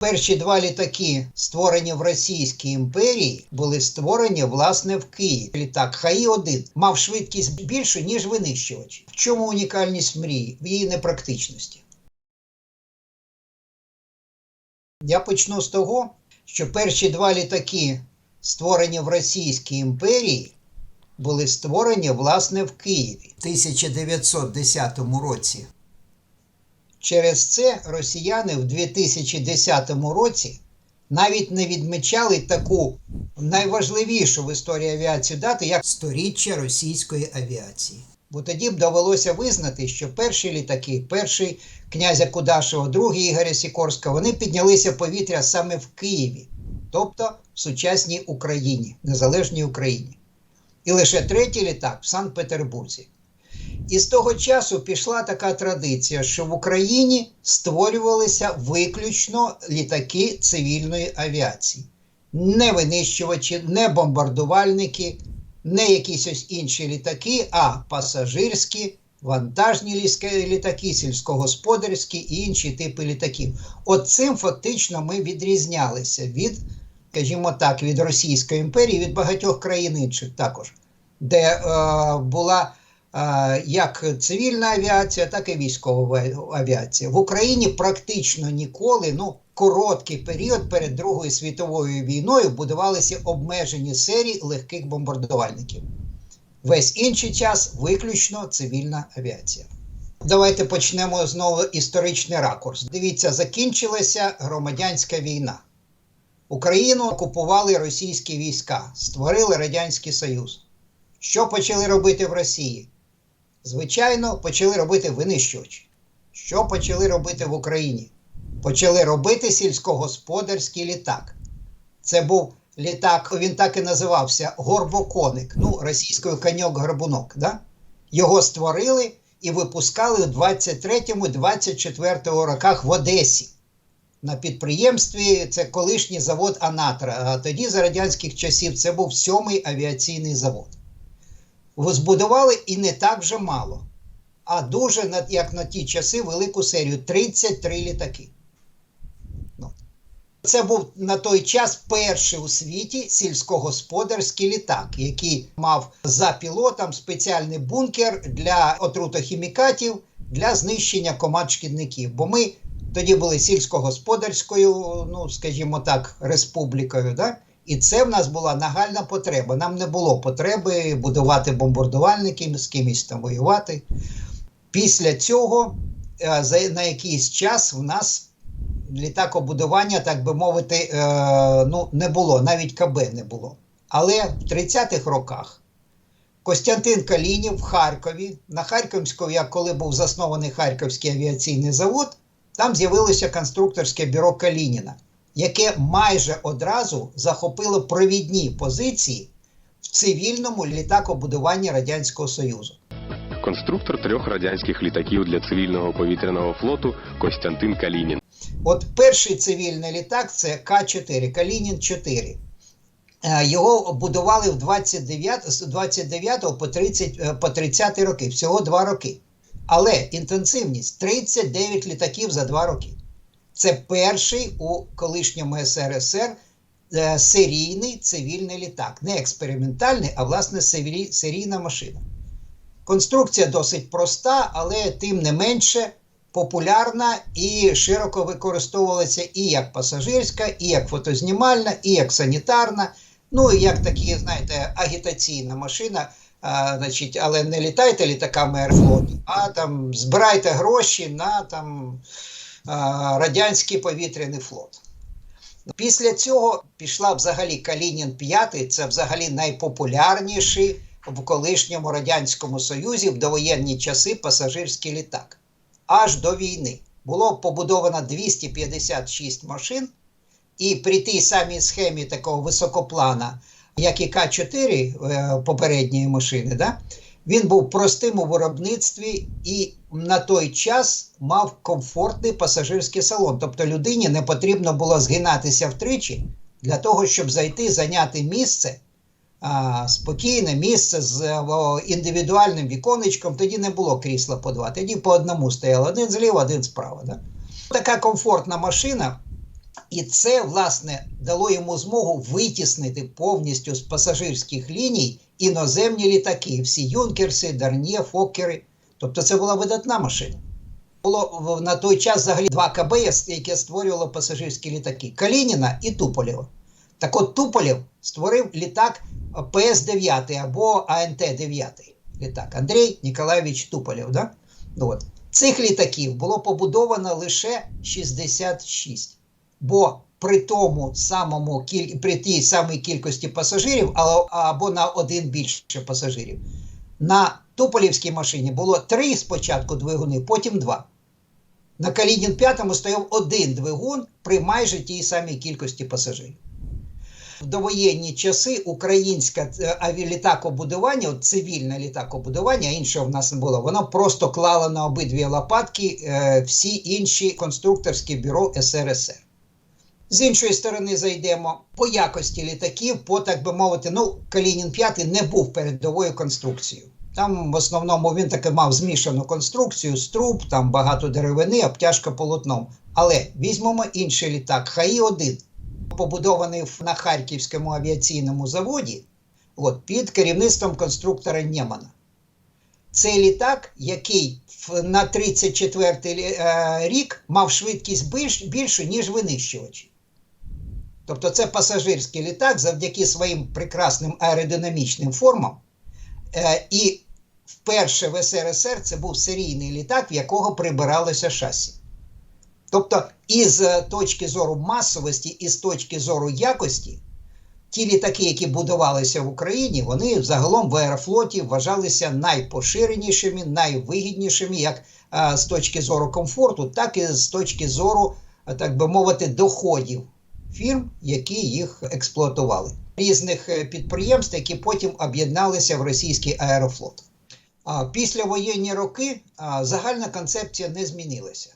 Перші два літаки, створені в Російській імперії, були створені власне в Києві. Літак Хаї-1 мав швидкість більшу, ніж винищувач. В чому унікальність мрії? В її непрактичності. Я почну з того, що перші два літаки, створені в Російській імперії, були створені власне в Києві в 1910 році. Через це росіяни в 2010 році навіть не відмічали таку найважливішу в історії авіації дату, як сторіччя російської авіації. Бо тоді б довелося визнати, що перші літаки, перший князя Кудашева, другий Ігоря Сікорського, вони піднялися повітря саме в Києві, тобто в сучасній Україні, незалежній Україні. І лише третій літак в Санкт-Петербурзі. І з того часу пішла така традиція, що в Україні створювалися виключно літаки цивільної авіації. Не винищувачі, не бомбардувальники, не якісь ось інші літаки, а пасажирські, вантажні літаки, сільськогосподарські і інші типи літаків. От цим фактично ми відрізнялися від, скажімо так, від Російської імперії, від багатьох країн інших також, де е, була як цивільна авіація, так і військова авіація. В Україні практично ніколи, ну, короткий період перед Другою світовою війною будувалися обмежені серії легких бомбардувальників. Весь інший час виключно цивільна авіація. Давайте почнемо знову історичний ракурс. Дивіться, закінчилася громадянська війна. Україну окупували російські війська, створили Радянський Союз. Що почали робити в Росії? Звичайно, почали робити винищувачі. Що почали робити в Україні? Почали робити сільськогосподарський літак. Це був літак, він так і називався Горбоконик, ну, російською коньок-горбунок. Да? Його створили і випускали у 23-24 роках в Одесі. На підприємстві це колишній завод Анатра. А тоді, за радянських часів, це був сьомий авіаційний завод збудували і не так вже мало, а дуже, як на ті часи, велику серію 33 літаки. Ну. Це був на той час перший у світі сільськогосподарський літак, який мав за пілотом спеціальний бункер для отрутохімікатів для знищення команд шкідників. Бо ми тоді були сільськогосподарською, ну скажімо так, республікою. Да? І це в нас була нагальна потреба. Нам не було потреби будувати бомбардувальники, з кимось там воювати. Після цього, е, на якийсь час, в нас літакобудування, так би мовити, е, ну, не було, навіть КБ не було. Але в 30-х роках Костянтин Калінів в Харкові, на Харківському, як коли був заснований Харківський авіаційний завод, там з'явилося конструкторське бюро Калініна яке майже одразу захопило провідні позиції в цивільному літакобудуванні Радянського Союзу. Конструктор трьох радянських літаків для цивільного повітряного флоту Костянтин Калінін. От перший цивільний літак це К-4, Калінін 4. Е, його будували в 29 з 29 по 30 е, по 30 роки, всього 2 роки. Але інтенсивність 39 літаків за 2 роки. Це перший у колишньому СРСР е, серійний цивільний літак. Не експериментальний, а власне серійна машина. Конструкція досить проста, але тим не менше популярна і широко використовувалася і як пасажирська, і як фотознімальна, і як санітарна. Ну і як такі, знаєте, агітаційна машина. А, значить, Але не літайте літаками Аерфлоту, а там збирайте гроші на там радянський повітряний флот. Після цього пішла взагалі Калінін 5, це взагалі найпопулярніший в колишньому Радянському Союзі в довоєнні часи пасажирський літак. Аж до війни було побудовано 256 машин, і при тій самій схемі такого високоплана, як і К4 е, попередньої машини, да, він був простим у виробництві і на той час мав комфортний пасажирський салон. Тобто людині не потрібно було згинатися втричі для того, щоб зайти, зайняти місце, а, спокійне місце з о, індивідуальним віконечком. Тоді не було крісла по два. Тоді по одному стояв один зліва, один справа. Да? Така комфортна машина І це, власне, дало йому змогу витіснити повністю з пасажирських ліній іноземні літаки, всі Юнкерси, Дарнє, Фоккери. Тобто це була видатна машина. Було на той час взагалі два КБ, яке створювало пасажирські літаки Калініна і Туполєва. Так от Туполєв створив літак ПС-9 або АНТ-9 літак. Андрій Ніколаєвич Туполєв. Да? Ну, От. Цих літаків було побудовано лише 66. Бо при тому самому при тій самій кількості пасажирів, або на один більше пасажирів, на Туполівській машині було три спочатку двигуни, потім два. На Калінін 5 стояв один двигун при майже тій самій кількості пасажирів. В довоєнні часи українське авіалітакобудування, от цивільне літакобудування, іншого в нас не було, воно просто клало на обидві лопатки е, всі інші конструкторські бюро СРСР. З іншої сторони, зайдемо по якості літаків, по так би мовити, ну, Калінін 5 не був передовою конструкцією. Там в основному він таки мав змішану конструкцію, струб, там багато деревини, обтяжка полотном. Але візьмемо інший літак ХАІ-1, побудований на Харківському авіаційному заводі от, під керівництвом конструктора Нємана. Цей літак, який на 34-й е, рік мав швидкість більш, більшу, ніж винищувачі. Тобто це пасажирський літак завдяки своїм прекрасним аеродинамічним формам. Е, і вперше в СРСР це був серійний літак, в якого прибиралося шасі. Тобто, із е, точки зору масовості, і з точки зору якості, ті літаки, які будувалися в Україні, вони загалом в аерофлоті вважалися найпоширенішими, найвигіднішими, як е, з точки зору комфорту, так і з точки зору, е, так би мовити, доходів фірм, які їх експлуатували. Різних е, підприємств, які потім об'єдналися в російський аерофлот. А після воєнні роки загальна концепція не змінилася.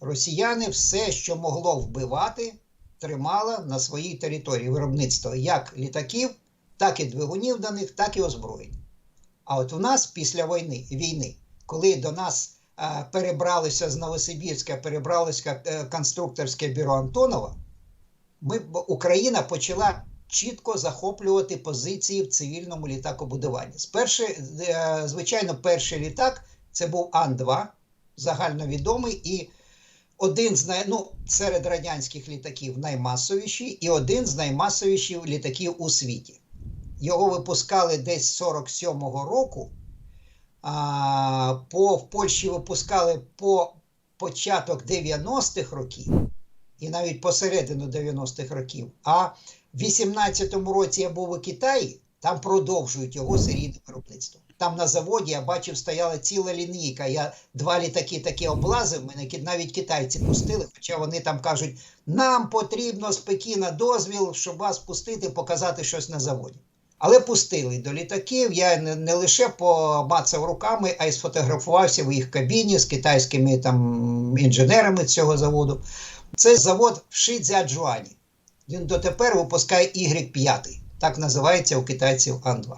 Росіяни все, що могло вбивати, тримало на своїй території виробництво як літаків, так і двигунів до них, так і озброєнь. А от у нас після війни, війни коли до нас перебралися з Новосибірська, перебралося е, конструкторське бюро Антонова, ми, Україна почала чітко захоплювати позиції в цивільному літакобудуванні. Спершу, е, звичайно, перший літак це був Ан-2, загальновідомий і один з най, ну, серед радянських літаків наймасовіший і один з наймасовіших літаків у світі. Його випускали десь з 47-го року. А, по, в Польщі випускали по початок 90-х років і навіть посередину 90-х років. А в 18-му році я був у Китаї, там продовжують його серійне виробництво. Там на заводі я бачив, стояла ціла лінійка. Я два літаки такі облазив, мене навіть китайці пустили, хоча вони там кажуть, нам потрібно з Пекіна дозвіл, щоб вас пустити, показати щось на заводі. Але пустили до літаків. Я не, не лише помацав руками, а й сфотографувався в їх кабіні з китайськими там інженерами цього заводу. Це завод в Шидзяджуані. Він дотепер випускає Y5, так називається у китайців Ан-2.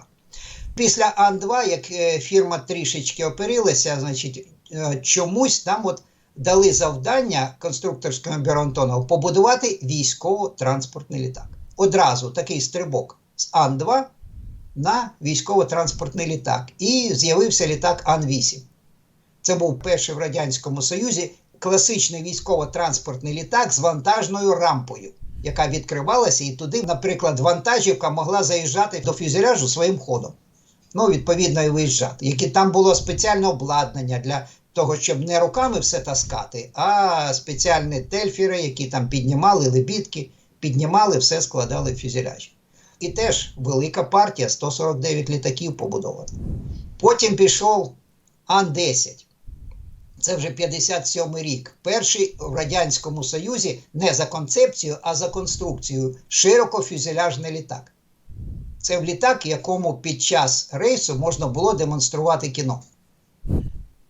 Після Ан-2, як е, фірма трішечки оперилася, значить, е, чомусь там от дали завдання конструкторському бюро Антонова побудувати військово-транспортний літак. Одразу такий стрибок з Ан-2 на військово-транспортний літак. І з'явився літак Ан-8. Це був перший в Радянському Союзі класичний військово-транспортний літак з вантажною рампою, яка відкривалася, і туди, наприклад, вантажівка могла заїжджати до фюзеляжу своїм ходом. Ну, відповідно, і виїжджати. Які там було спеціальне обладнання для того, щоб не руками все таскати, а спеціальні тельфіри, які там піднімали лебідки, піднімали, все складали в фюзеляжі. І теж велика партія, 149 літаків побудована. Потім пішов Ан-10. Це вже 57 рік. Перший в Радянському Союзі не за концепцією, а за конструкцією широкофюзеляжний літак. Це в літак, якому під час рейсу можна було демонструвати кіно.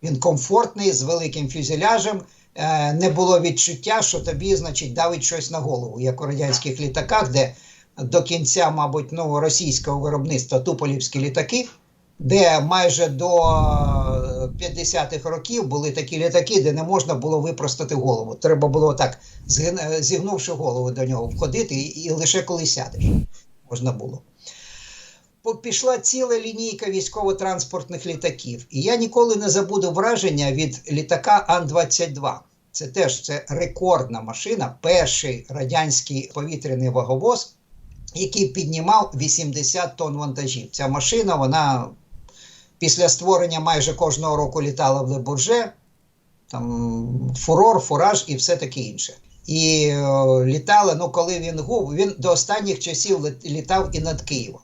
Він комфортний, з великим фюзеляжем. Е, Не було відчуття, що тобі, значить, давить щось на голову, як у радянських літаках, де до кінця, мабуть, ну, російського виробництва туполівські літаки, де майже до 50-х років були такі літаки, де не можна було випростати голову. Треба було так, зігнувши голову до нього, входити, і, лише коли сядеш можна було. Пішла ціла лінійка військово-транспортних літаків. І я ніколи не забуду враження від літака Ан-22. Це теж це рекордна машина, перший радянський повітряний ваговоз, який піднімав 80 тонн вантажів. Ця машина, вона після створення майже кожного року літала в Лебурже, там фурор, фураж і все таке інше. І е, літала, ну коли він гув, він до останніх часів літав і над Києвом.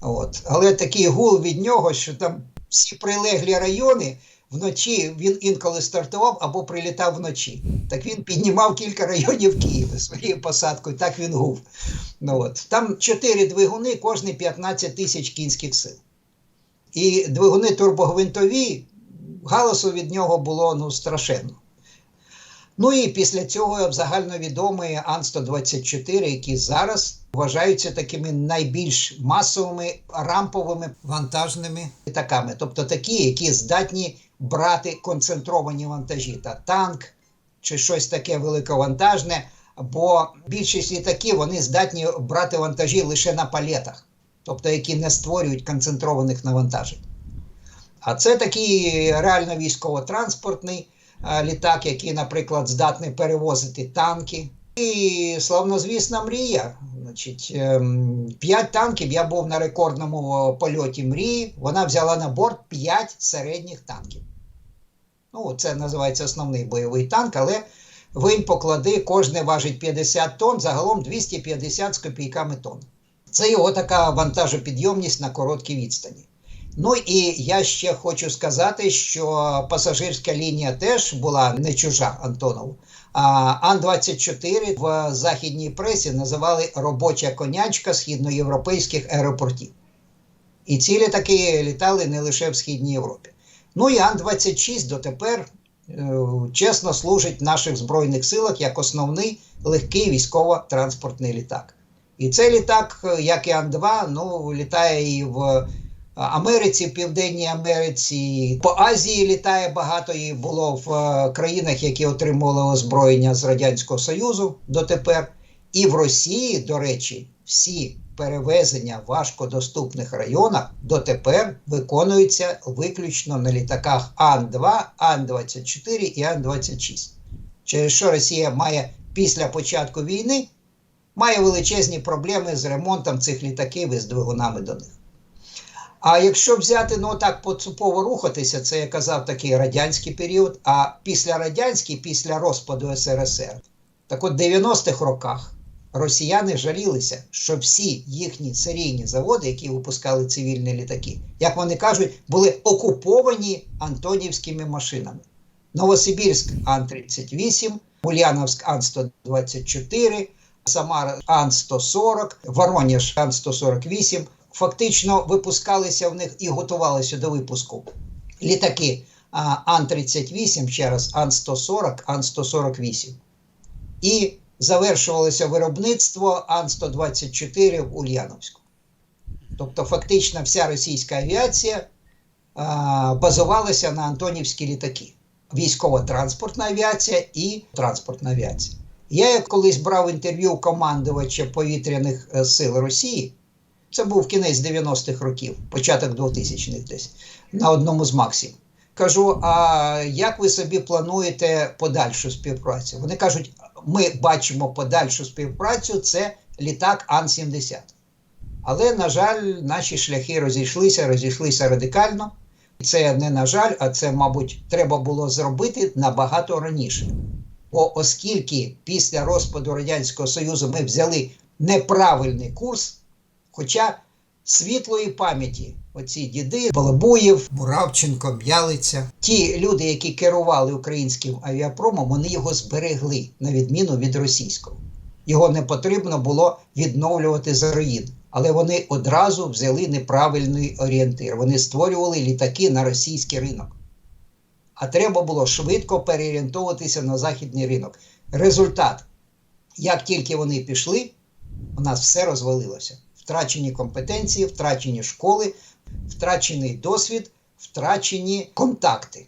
От. Але такий гул від нього, що там всі прилеглі райони вночі він інколи стартував або прилітав вночі. Так він піднімав кілька районів Києва своєю посадкою, так він гув. Ну, от. Там чотири двигуни, кожний 15 тисяч кінських сил. І двигуни турбогвинтові, галасу від нього було ну, страшенно. Ну і після цього загальновідомий Ан-124, які зараз вважаються такими найбільш масовими рамповими вантажними літаками, тобто такі, які здатні брати концентровані вантажі, та танк чи щось таке великовантажне, бо більшість літаків вони здатні брати вантажі лише на палетах, тобто які не створюють концентрованих навантажень. А це такий реально військово-транспортний е, літак, який, наприклад, здатний перевозити танки. І славнозвісна мрія. Значить, ем, п'ять танків. Я був на рекордному е, польоті мрії. Вона взяла на борт п'ять середніх танків. Ну, це називається основний бойовий танк, але винь поклади, кожне важить 50 тонн, загалом 250 з копійками тонн. Це його така вантажопідйомність на короткій відстані. Ну і я ще хочу сказати, що пасажирська лінія теж була не чужа Антонову. А Ан-24 в західній пресі називали робоча конячка східноєвропейських аеропортів. І ці літаки літали не лише в Східній Європі. Ну і Ан-26 дотепер е, чесно служить в наших Збройних силах як основний легкий військово-транспортний літак. І цей літак, е, як і Ан-2, ну, літає і в Америці, в Південній Америці, по Азії літає багато і було в е, країнах, які отримували озброєння з Радянського Союзу дотепер. І в Росії, до речі, всі перевезення в важкодоступних районах дотепер виконуються виключно на літаках Ан-2, Ан-24 і Ан-26. Через що Росія має після початку війни має величезні проблеми з ремонтом цих літаків і з двигунами до них. А якщо взяти ну так поцупово рухатися, це я казав такий радянський період, а після радянський, після розпаду СРСР, так от в 90-х роках росіяни жалілися, що всі їхні серійні заводи, які випускали цивільні літаки, як вони кажуть, були окуповані антонівськими машинами. Новосибірськ Ан-38, Ульяновськ Ан-124, Самара Ан-140, Воронеж Ан-148. Фактично випускалися в них і готувалися до випуску літаки Ан-38, ще раз Ан-140, Ан-148. І завершувалося виробництво Ан-124 в Ульяновську. Тобто, фактично, вся російська авіація а, базувалася на Антонівські літаки. Військово-транспортна авіація і транспортна авіація. Я колись брав інтерв'ю командувача повітряних е, сил Росії. Це був кінець 90-х років, початок 2000-х десь на одному з максів. Кажу: а як ви собі плануєте подальшу співпрацю? Вони кажуть, ми бачимо подальшу співпрацю, це літак Ан-70. Але, на жаль, наші шляхи розійшлися, розійшлися радикально. Це не на жаль, а це, мабуть, треба було зробити набагато раніше. Оскільки після розпаду Радянського Союзу ми взяли неправильний курс, Хоча світлої пам'яті, оці діди, Балабуєв, Муравченко, Б'ялиця, ті люди, які керували українським авіапромом, вони його зберегли, на відміну від російського. Його не потрібно було відновлювати з руїн. Але вони одразу взяли неправильний орієнтир. Вони створювали літаки на російський ринок. А треба було швидко переорієнтовуватися на західний ринок. Результат: як тільки вони пішли, у нас все розвалилося втрачені компетенції, втрачені школи, втрачений досвід, втрачені контакти,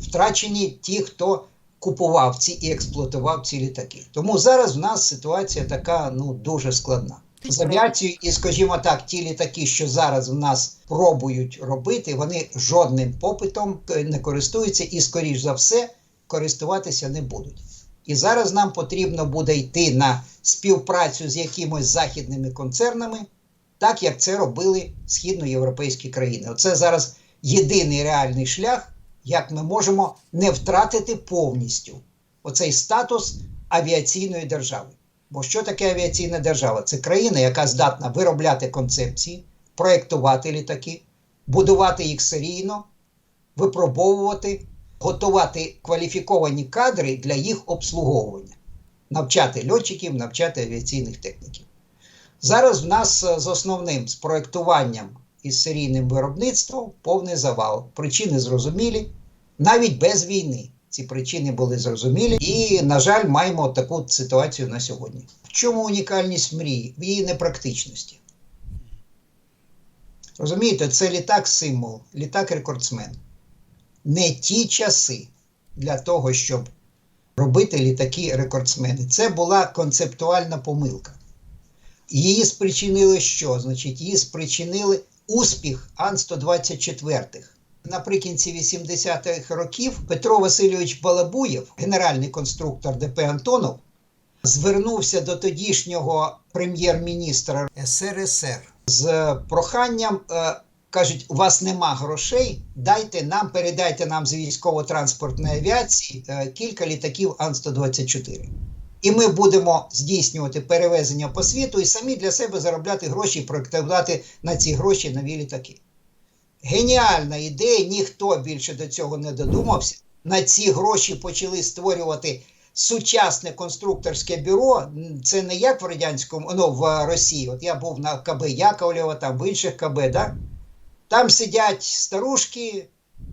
втрачені ті, хто купував ці і експлуатував ці літаки. Тому зараз в нас ситуація така ну дуже складна. З авіацією, і скажімо так, ті літаки, що зараз в нас пробують робити, вони жодним попитом не користуються і, скоріш за все, користуватися не будуть. І зараз нам потрібно буде йти на співпрацю з якимось західними концернами, так як це робили східноєвропейські країни. Оце зараз єдиний реальний шлях, як ми можемо не втратити повністю оцей статус авіаційної держави. Бо що таке авіаційна держава? Це країна, яка здатна виробляти концепції, проєктувати літаки, будувати їх серійно, випробовувати, готувати кваліфіковані кадри для їх обслуговування, навчати льотчиків, навчати авіаційних техніків. Зараз в нас з основним з проєктуванням і серійним виробництвом повний завал. Причини зрозумілі, навіть без війни. Ці причини були зрозумілі, і, на жаль, маємо таку ситуацію на сьогодні. В чому унікальність мрії? В її непрактичності. Розумієте, це літак символ, літак рекордсмен. Не ті часи для того, щоб робити літаки рекордсмени. Це була концептуальна помилка. Її спричинили що? Значить, її спричинили успіх Ан-124. Наприкінці 80-х років Петро Васильович Балабуєв, генеральний конструктор ДП Антонов, звернувся до тодішнього прем'єр-міністра СРСР з проханням. Е, кажуть, у вас нема грошей, дайте нам, передайте нам з військово-транспортної авіації е, кілька літаків Ан-124. І ми будемо здійснювати перевезення по світу і самі для себе заробляти гроші і проєктувати на ці гроші нові літаки. Геніальна ідея, ніхто більше до цього не додумався. На ці гроші почали створювати сучасне конструкторське бюро. Це не як в радянському, ну в Росії. От я був на КБ Яковлєва, там в інших КБ, да? там сидять старушки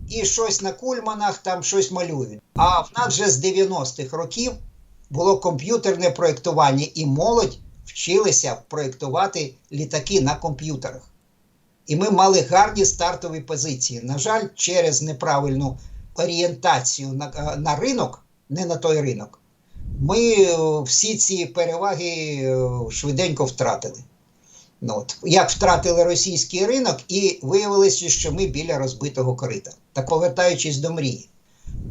і щось на кульманах, там щось малюють. А в нас вже з 90-х років було комп'ютерне проєктування, і молодь вчилися проєктувати літаки на комп'ютерах. І ми мали гарні стартові позиції. На жаль, через неправильну орієнтацію на, на ринок, не на той ринок, ми всі ці переваги швиденько втратили. Ну, от. Як втратили російський ринок, і виявилося, що ми біля розбитого корита. Так повертаючись до мрії,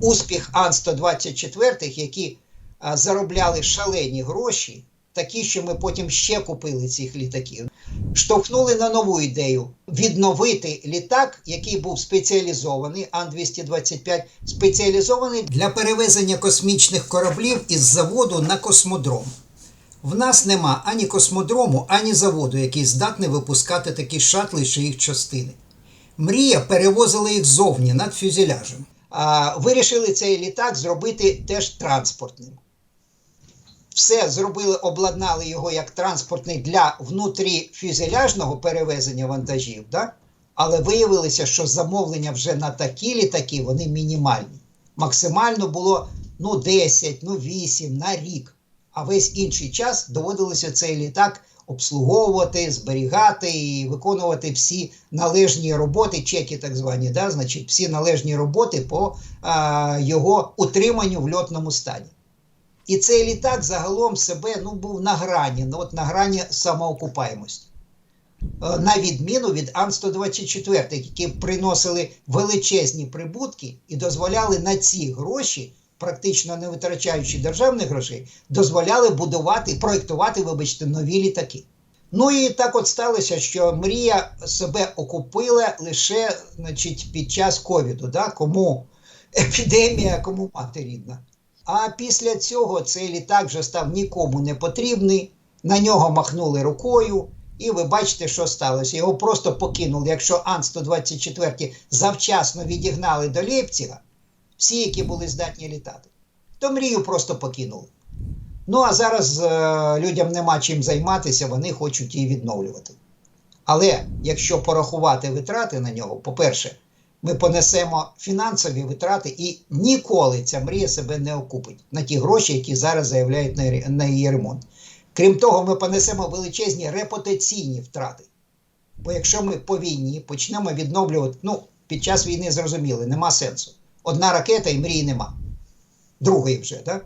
успіх Ан-124, які а, заробляли шалені гроші, такі, що ми потім ще купили цих літаків, штовхнули на нову ідею відновити літак, який був спеціалізований, Ан-225, спеціалізований для перевезення космічних кораблів із заводу на космодром. В нас нема ані космодрому, ані заводу, який здатний випускати такі шатли, що їх частини. Мрія перевозила їх зовні над фюзеляжем. А, Вирішили цей літак зробити теж транспортним. Все зробили, обладнали його як транспортний для внутріфюзеляжного перевезення вантажів. Да? Але виявилося, що замовлення вже на такі літаки вони мінімальні. Максимально було ну 10, ну 8 на рік. А весь інший час доводилося цей літак обслуговувати, зберігати і виконувати всі належні роботи, чеки так звані, да? значить, всі належні роботи по а, його утриманню в льотному стані. І цей літак загалом себе ну, був на грані, ну, от на грані самоокупаємості. На відміну від Ан-124, які приносили величезні прибутки і дозволяли на ці гроші, практично не витрачаючи державних грошей, дозволяли будувати, проєктувати, вибачте, нові літаки. Ну і так от сталося, що мрія себе окупила лише значить, під час ковіду. Да? Кому епідемія, кому мати рідна. А після цього цей літак вже став нікому не потрібний, на нього махнули рукою, і ви бачите, що сталося. Його просто покинули. Якщо Ан-124 завчасно відігнали до Лейпціга, всі, які були здатні літати, то мрію просто покинули. Ну а зараз е, людям нема чим займатися, вони хочуть її відновлювати. Але якщо порахувати витрати на нього, по-перше, ми понесемо фінансові витрати, і ніколи ця мрія себе не окупить на ті гроші, які зараз заявляють на, її ремонт. Крім того, ми понесемо величезні репутаційні втрати. Бо якщо ми по війні почнемо відновлювати, ну, під час війни зрозуміли, нема сенсу. Одна ракета і мрії нема. Другої вже, так?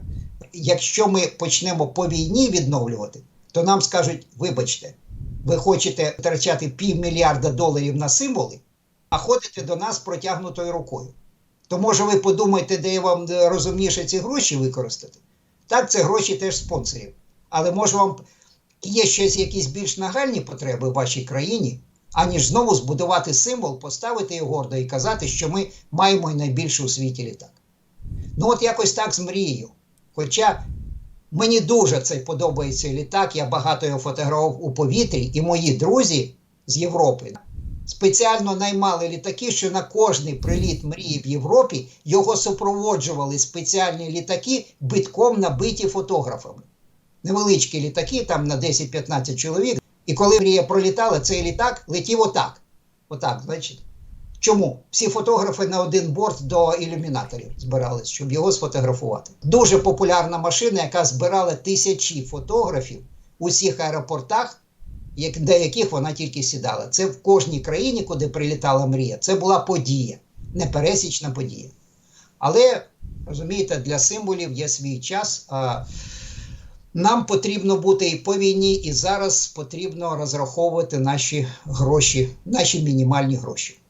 Якщо ми почнемо по війні відновлювати, то нам скажуть: вибачте, ви хочете втрачати півмільярда доларів на символи, а ходите до нас протягнутою рукою. То може ви подумаєте, де вам розумніше ці гроші використати? Так, це гроші теж спонсорів. Але може вам є щось, якісь більш нагальні потреби в вашій країні, аніж знову збудувати символ, поставити його гордо і казати, що ми маємо найбільший у світі літак. Ну, от якось так з мрією. Хоча мені дуже цей подобається літак, я багато його фотографував у повітрі, і мої друзі з Європи спеціально наймали літаки, що на кожний приліт мрії в Європі його супроводжували спеціальні літаки, битком набиті фотографами. Невеличкі літаки, там на 10-15 чоловік. І коли мрія пролітала, цей літак летів отак. Отак, значить. Чому? Всі фотографи на один борт до ілюмінаторів збирались, щоб його сфотографувати. Дуже популярна машина, яка збирала тисячі фотографів у всіх аеропортах, як, до яких вона тільки сідала. Це в кожній країні, куди прилітала мрія. Це була подія, непересічна подія. Але, розумієте, для символів є свій час. А нам потрібно бути і по війні, і зараз потрібно розраховувати наші гроші, наші мінімальні гроші.